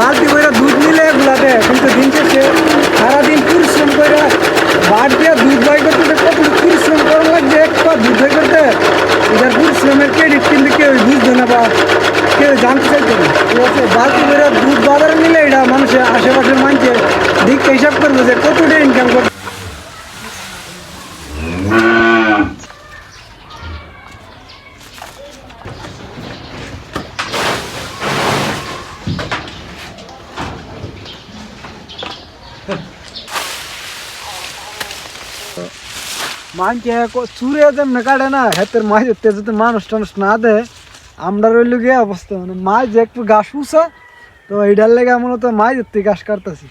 বালতি করে দুধ নিলে এগুলাতে কিন্তু দিন শেষে সারাদিন পরিশ্রম করে বাদ দিয়ে দুধ বাই করতে তো কত পরিশ্রম করা লাগছে একটা দুধ বাই করতে এটার পরিশ্রমের ক্রেডিট কিন্তু কেউ বুঝবে না বা কেউ জানতে চাইছে না ঠিক আছে বালতি করে দুধ বাজারে নিলে এটা মানুষের আশেপাশের মানুষের দিক হিসাব করবে যে কতটা ইনকাম করবে মানছে চুরে যেমন কাটে না, হেতের মাছ ধরতে যদি মানুষ টানুষ না দেয় আমরা রইল গিয়ে অবস্থা। মানে মাছ যে একটু ঘাস উষা তো এইটার লেগে মূলত মাছ ধরতে ঘাস কাটতেছি।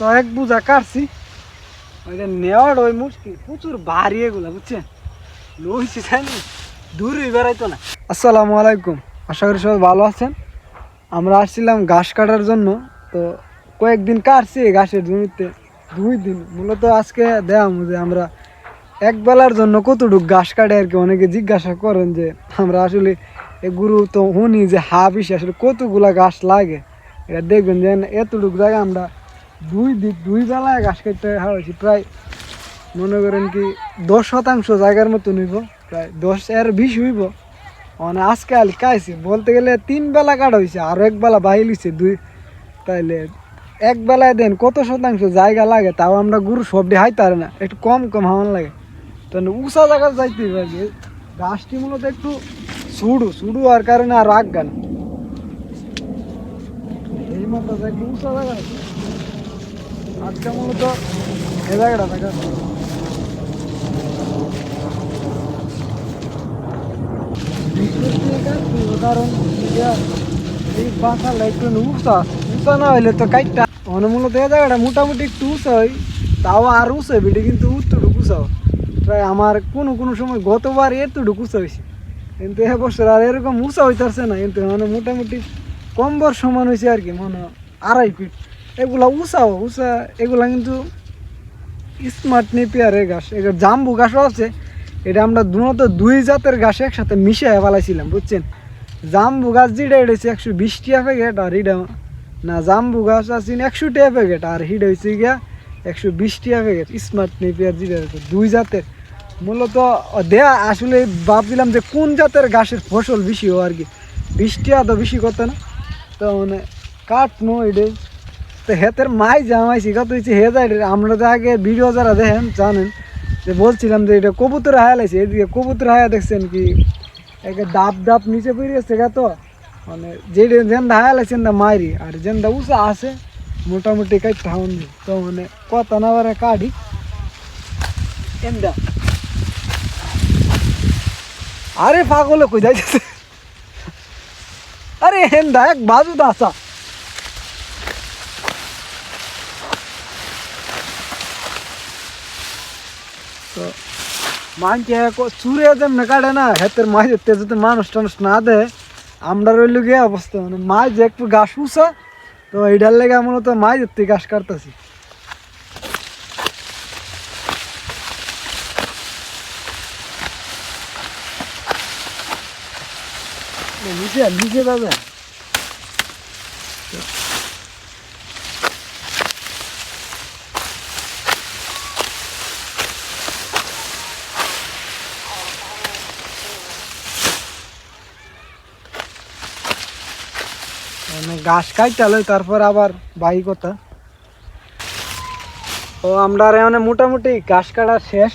তো এক বুঝা কাটছি। ওইটা নেওয়ার ওই মুশকিল প্রচুর ভারী এগুলা, বুঝছেন? লইছি, জানি? দূরই বেড়াইতো না। আসসালামু আলাইকুম। আশা করি সবাই ভালো আছেন। আমরা আসছিলাম ঘাস কাটার জন্য। তো কয়েকদিন কাটছি ঘাসের জমিতে। দুই দিন। মূলত আজকে দেখাম যে আমরা এক বেলার জন্য কতটুক ঘাস কাটে আর কি। অনেকে জিজ্ঞাসা করেন যে আমরা আসলে এ গুরু তো শুনি যে হা বেশি আসলে কতগুলা ঘাস লাগে। এটা দেখবেন যে এতটুক জায়গা আমরা দুই দিক দুই বেলায় ঘাস কাটতে হারাইছি। প্রায় মনে করেন কি দশ শতাংশ জায়গার মতো নিব। প্রায় দশ এর বিশ হইব। মানে আজকে আলি কাইছে বলতে গেলে তিন বেলা কাটা হয়েছে আরও এক বেলা বাহিল হয়েছে দুই। তাইলে এক বেলায় দেন, কত শতাংশ জায়গা লাগে, তাও আমরা গরু সবটি হাইতে পারে না, একটু কম কম হাওয়ান লাগে। তো উষা জায়গা যাইতে পারবে গাছটি মূলত একটু সুডু সুডু আর কারণে আর রাগ গান। এই মতো একটু। আজকে মূলত কারণ এই বাসাটা একটু উঁচা উঁচা না হইলে তো কাইটটা মূলত এই জায়গাটা মোটামুটি একটু উঁচা হয়, তাও আর উঁচা বেটে কিন্তু উত্তরটুকু উঁচা প্রায় আমার কোনো কোনো সময় গতবার এতটুকু উঁচা হয়েছে। কিন্তু এবছর আর এরকম উঁচা হইতেছে না, কিন্তু মানে মোটামুটি কম বর সমান হয়েছে আর কি মানে আড়াই ফিট। এগুলা উঁচাও উঁচা, এগুলা কিন্তু স্মার্ট নেপিয়ারের ঘাস। এগুলো জাম্বু ঘাসও আছে, এটা আমরা দুনত দুই জাতের ঘাস একসাথে মিশিয়ে ফেলাইছিলাম, বুঝছেন? জাম্বু গাছ যেটা এটা একশো বিশ টিয়া প্যাকেট, আর হিডা না জাম্বু গাছ আছে একশো টিয়া প্যাকেট আর হিডা হয়েছে গিয়া একশো বিশ টিয়া প্যাকেট স্মার্ট নেপিয়ার আছে, দুই জাতের। মূলত দেয়া আসলে ভাবছিলাম যে কোন জাতের গাছের ফসল বেশি হয় আর কি বিশ টিয়া তো বেশি কথা না। তো মানে কাটনো এটাই তো হেতের মাই জামাই শিখাতে হয়েছে হে যায় আমরা তো আগে ভিডিও যারা দেখেন জানেন যে বলছিলাম যে এটা কবুতর হায়া লাগছে এদিকে কবুতর হায়া দেখছেন কি একে ডাব ডাব নিচে পড়ে গেছে গা তো। মানে যেটা যেন্দা হায়া লাগছেন না মারি আর যেন্দা উষা আছে মোটামুটি কাটতে হন তো মানে কত না বারে কাটি এন্দা আরে পাগল কই যাইতেছে আরে হেন্দা এক বাজু দাসা তো মানছে চুরে যেমন কাটে না হেতের মাছ ধরতে যদি মানুষ টানুষ না দেয় আমরা রইল গিয়ে অবস্থা মানে মাছ যে একটু গাছ উঁচা তো এইটার লেগে মূলত মাছ ধরতে গাছ কাটতেছি। নিচে নিচে যাবে মানে ঘাস কাইটালই তারপর আবার বাই কথা। তো আমরা মানে মোটামুটি ঘাস কাটা শেষ।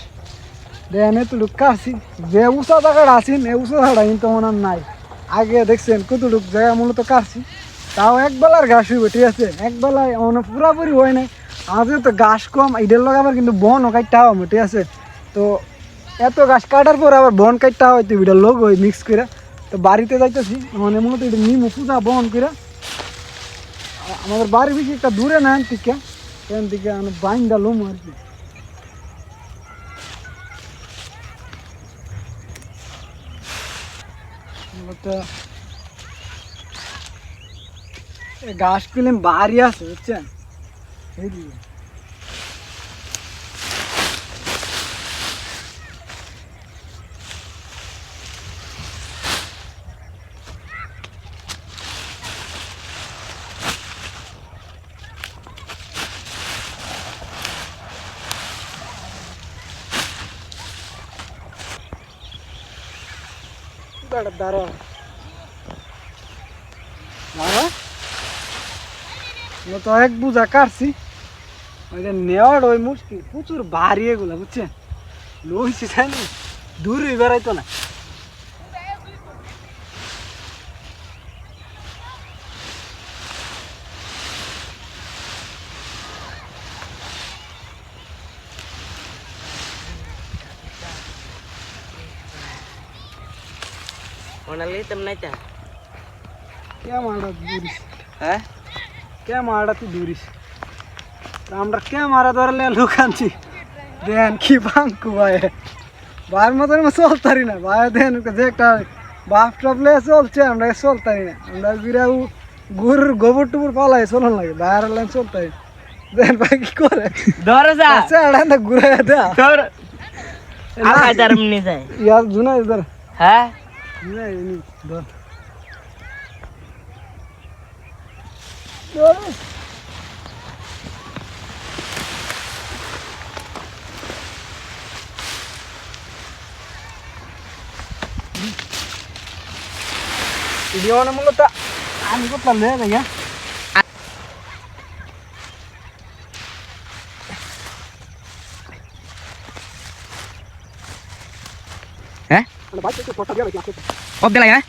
এতটুক কাছি যে উঁচা জায়গাটা আছি, এই উঁচা জায়গাটা কিন্তু নাই। আগে দেখছেন জায়গা মূলত তাও এক বেলার ঘাস হইব, ঠিক আছে? এক বেলায় মানে পুরাপুরি হয় নাই। আমাদের তো ঘাস কম এটার লগে আবার কিন্তু বনও কাটতে হবে, ঠিক আছে? তো এত গাছ কাটার পর আবার বন কাটতে হয় তো এটার লোক ওই মিক্স করে। তো বাড়িতে যাইতেছি মানে মূলত এটা নিমু বহন করে। আমাদের বাড়ি বেশি একটা দূরে না এন থেকে এখান থেকে আমি বাইন্দা লোম আর কি। গাছ পেলেন বাড়ি আছে, বুঝছেন? এইদিকে ও তো এক বুঝা কাটছি। নেওয়ার ওই মুশকিল, প্রচুর ভারী এগুলো, বুঝছেন? লইছি তাই না। দূরই বেড়াইতো না ওনালি তেমনাইতা কে মারা দূরিস হ্যাঁ কে মারা তুই দূরিস তা আমরা কে মারা ধরলে লুকানছি দেন কি বাঙ্কু ভাই ভাইয়ের মতন আমরা চলতারি না ভাই দেন যে একটা বাপ টপলে চলছে আমরা চলতারি না আমরা বিরাউ গরুর গোবর টুবর পালাই চলন লাগে বাইরের লাইন চলতারি দেন ভাই কি করে ধর যা আছে আড়াই ঘুরে দেয়া ধর আকাই দারম নি যায় ইয়ার জুনা ইধর হ্যাঁ জুনা ইনি ধর này đi được được Video nó muốn lướt á, anh có tầm đấy rồi nhá. Oke lah ya.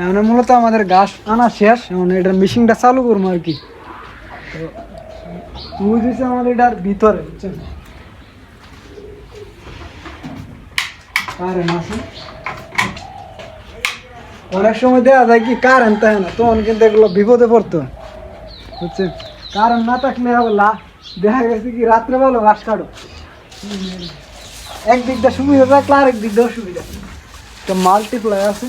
এখন মূলত আমাদের গাছ আনা শেষ। এখন এটার মেশিনটা চালু করব আর কি। তো আমাদের এটার ভিতরে অনেক সময় দেওয়া যায় কি কারেন্ট থাকে না, তখন কিন্তু এগুলো বিপদে পড়তো, বুঝছেন? কারেন্ট না থাকলে হবে লা দেখা গেছে কি রাত্রে বলো ঘাস কাটো। একদিকটা সুবিধা থাকলে আরেক দিক দিয়ে অসুবিধা। একটা মাল্টিপ্লাই আছে।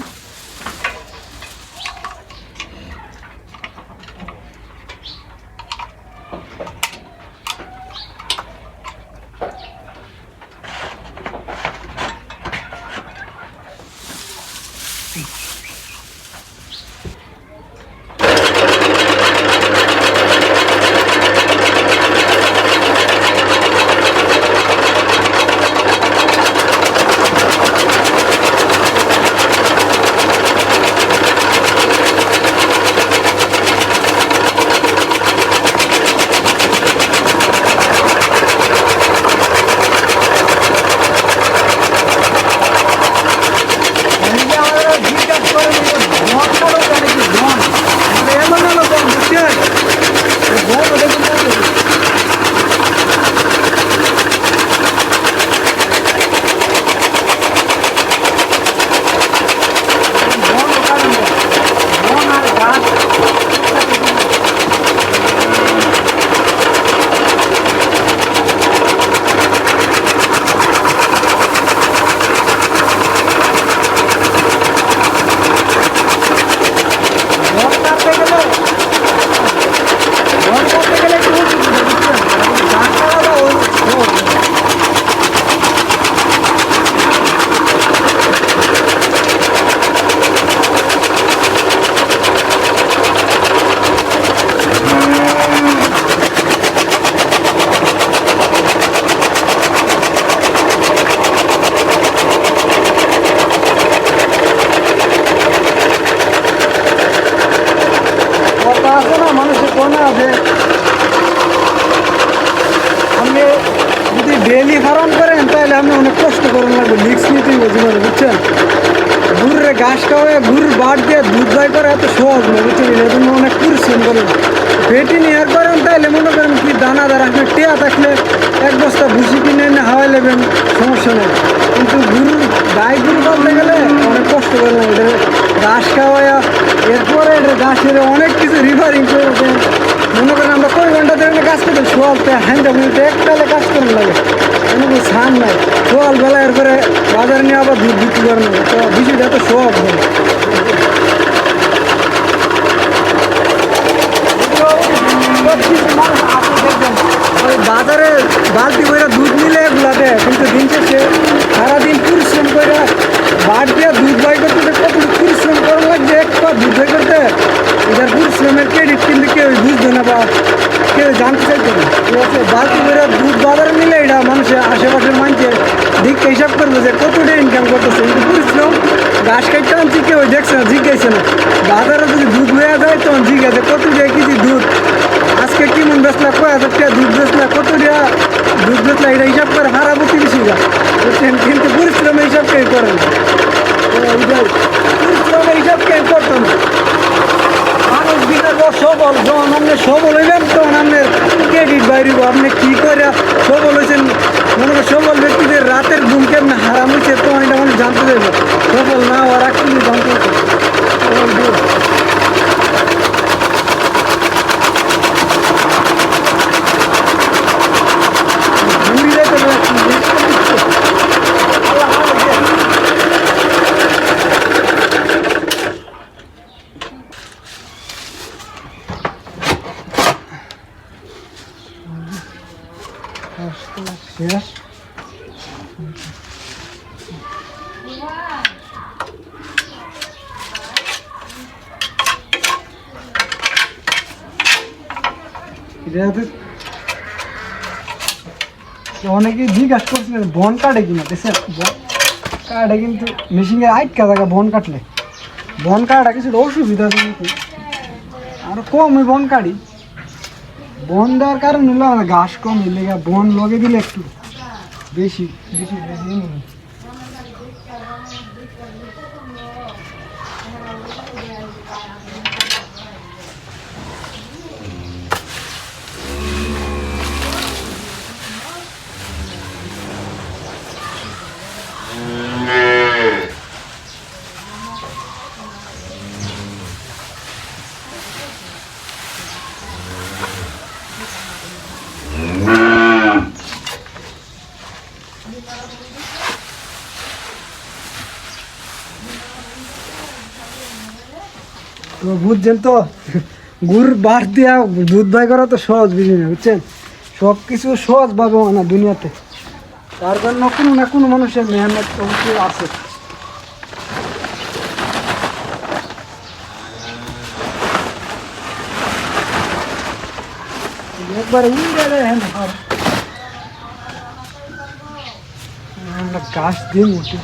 আছে না মানুষের কোনা আছে। আপনি যদি ডেলি ফার্ম করেন, তাহলে আপনি অনেক কষ্ট করুন লাগবে। লিক্স নিতেই জীবনে বুঝছেন? গুড়ের ঘাস খাওয়ায় গুড় বাদ দিয়ে দুধ দই করে এত সহজ না, বুঝছেন? এই জন্য অনেক পরিশ্রম করেন পেটি নিয়ে করেন তাহলে মনে করেন কি দানা দানাদার আপনার টেয়া থাকলে এক বস্তা ভুসি কিনে এনে হাওয়াই নেবেন, সমস্যা নেই। কিন্তু গুরু গাই গুরু করতে গেলে অনেক কষ্ট করে না ঘাস খাওয়ায়া, এরপরে ঘাসের অনেক কিছু রিভারিং করতে মনে করেন আমরা কই ঘণ্টা ধরে কাজ করতে সোয়ালতে হ্যান্ডা মিনিটে একটালে কাজ করেন লাগে। কোনো ছাড় নাই। সকালবেলা এরপরে বাজার নিয়ে আবার দুধ বিক্রি করে নেবে তো বিষয়টা তো সব ওই বাজারে বালতি করে দুধ নিলে এগুলাতে, কিন্তু দিন শেষে সারাদিন পরিশ্রম করে বাদ দিয়ে দুধ বাই করতে কত পরিশ্রম করা লাগছে একটু দুধ বাই করতে এটার পরিশ্রমের ক্রেডিট কিন্তু কেউ বুঝবে না বা কেউ জানতে চাইছে না। ঠিক আছে? বালতি করে দুধ বাজারে নিলে এটা মানুষের আশেপাশের মানুষের দিক হিসাব করবে যে কতটা ইনকাম করতেছে। কিন্তু পরিশ্রম, ঘাস কাটতে আনছি, কেউ দেখছে না, জিজ্ঞাসা না। বাজারে যদি দুধ হয়ে যায়, তখন জিজ্ঞাসা কত টাকা কেজি দুধ? আজকে কেমন বেচলা, কয় হাজার টাকা দুধ বেচলা কত টাকা দুধ বেচলা, এটা হিসাব করে হারাবো তিরিশ হাজার বুঝছেন? কিন্তু পরিশ্রমের হিসাব কেউ করে না। পরিশ্রমের হিসাব কেউ করতো না মানুষ পর সবল যখন আপনি সবল হইবেন তখন আপনার ক্রেডিট বাইরিব আপনি কি করে সবল হয়েছেন মনে করেন সবল ব্যক্তিদের রাতের ঘুম কেমন হারাম হয়েছে তখন এটা মানুষ জানতে চাইবে সফল না হওয়ার আগ কিন্তু জানতে চাইবে ঘুরি যাইতে হবে একটু, আল্লাহ হাফেজ। শেষ অনেকে জিজ্ঞাসা করছিলেন বন কাটে কিনা? দেখছে কাটে কিন্তু মেশিনের আটকা থাকা বন কাটলে। বন কাটা কিছু অসুবিধা কিন্তু আরও কম ওই বন কাটি। বন দেওয়ার কারণ হলো ঘাস কম হইলে বন লগে দিলে একটু বেশি বেশি বেশি তো বুঝছেন তো, গুড় বার দিয়া দুধ বাই করা তো সহজ বিষয় না বুঝছেন? সব কিছু সহজ ভাবে হয় না দুনিয়াতে। তার জন্য কোনো না কোনো মানুষের মেহনত অবশ্যই আছে। একবার গাছ দিয়ে উঠি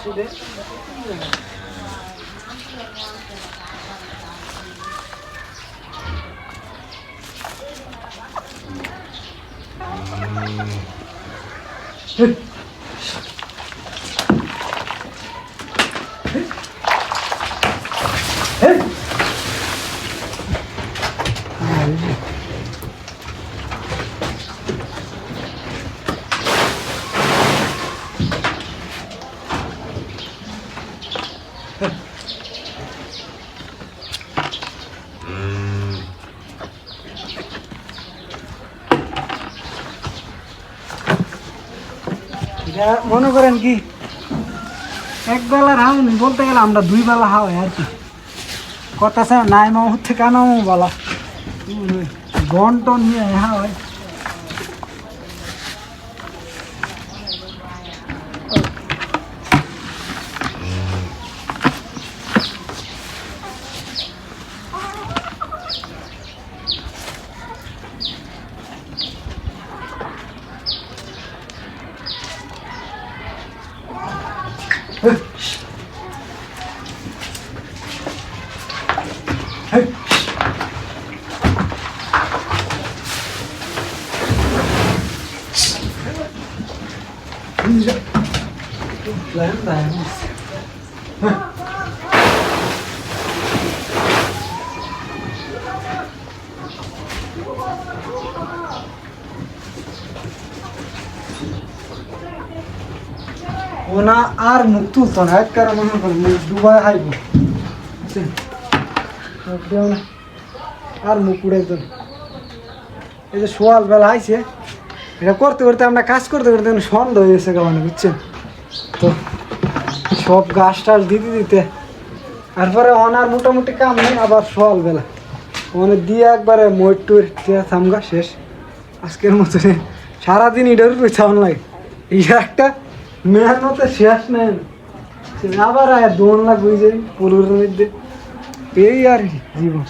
এটা মনে করেন কি, এক বেলার হাওনি বলতে গেলে আমরা দুই বেলা হাওয়াই আর কি। কথা নাই মামু থেকে কেন বলা। গন টন নিয়ে হাওয়াই ওনা আর মুখ তুলতো না এক কারণ মনে করি দুবার হাইব আর মুখ উড়াইতো এই যে সোয়াল বেলা আইছে এটা করতে করতে আমরা কাজ করতে করতে সন্ধ্যা হয়ে গেছে মানে বুঝছেন? তো সব গাছ টাছ দিতে দিতে, তারপরে অনার মোটামুটি কাম নেই, আবার সোয়াল বেলা মানে দিয়ে একবারে ময়ূর টুর দিয়ে থামগা শেষ। আজকের মতো সারাদিন ইডার উপরে চাউন লাগে। এই একটা মেহনতে শেষ নেই। আবার দোন লাগবে যে পুরুর মধ্যে। এই আর কি জীবন।